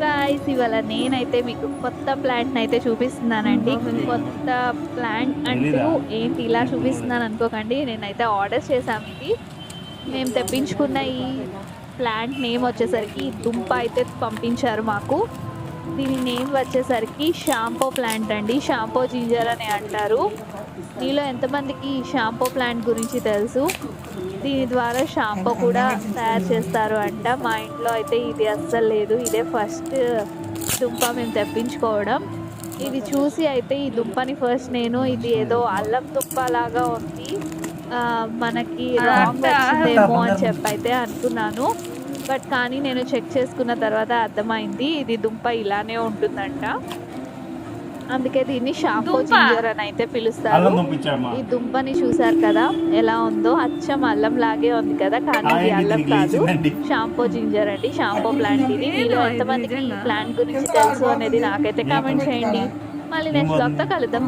Friends ఇవాళ నేనైతే మీకు కొత్త ప్లాంట్ అయితే చూపిస్తున్నానండి. కొత్త ప్లాంట్ అంటూ ఏంటి ఇలా చూపిస్తున్నాను అనుకోకండి. నేనైతే ఆర్డర్ చేశాము ఇది. మేము తెప్పించుకున్న ఈ ప్లాంట్ నేమ్ వచ్చేసరికి దుంప అయితే పంపించారు మాకు. దీని నేమ్ వచ్చేసరికి షాంపో ప్లాంట్ అండి. షాంపో జింజర్ అని అంటారు. మీలో ఎంతమందికి ఈ షాంపో ప్లాంట్ గురించి తెలుసు? దీని ద్వారా షాంపూ కూడా తయారు చేస్తారు అంట. మా ఇంట్లో అయితే ఇది అస్సలు లేదు. ఇదే ఫస్ట్ దుంప మేము తెప్పించుకోవడం. ఇది చూసి అయితే ఈ దుంపని ఫస్ట్ నేను ఇది ఏదో అల్లం దుంప లాగా ఉంది. మనకి రాంగ్ వచ్చిందేమో అని చెప్పి అయితే అనుకున్నాను. బట్ కానీ నేను చెక్ చేసుకున్న తర్వాత అర్థమైంది ఇది దుంప ఇలానే ఉంటుందంట. అందుకే దీన్ని షాంపూ? జింజర్ అని అయితే పిలుస్తారు. ఈ దుంపని చూసారు కదా ఎలా ఉందో? అచ్చం అల్లం లాగే ఉంది కదా కానీ ఇది అల్లం కాదు. షాంపూ జింజర్ అండి షాంపూ ప్లాంట్ ఇది. ఇది ఎంతమందికి ఈ. ప్లాంట్ గురించి తెలుసు అనేది నాకైతే కామెంట్ చేయండి. మళ్ళీ నెక్స్ట్ బ్లాగ్తో కలుద్దాం.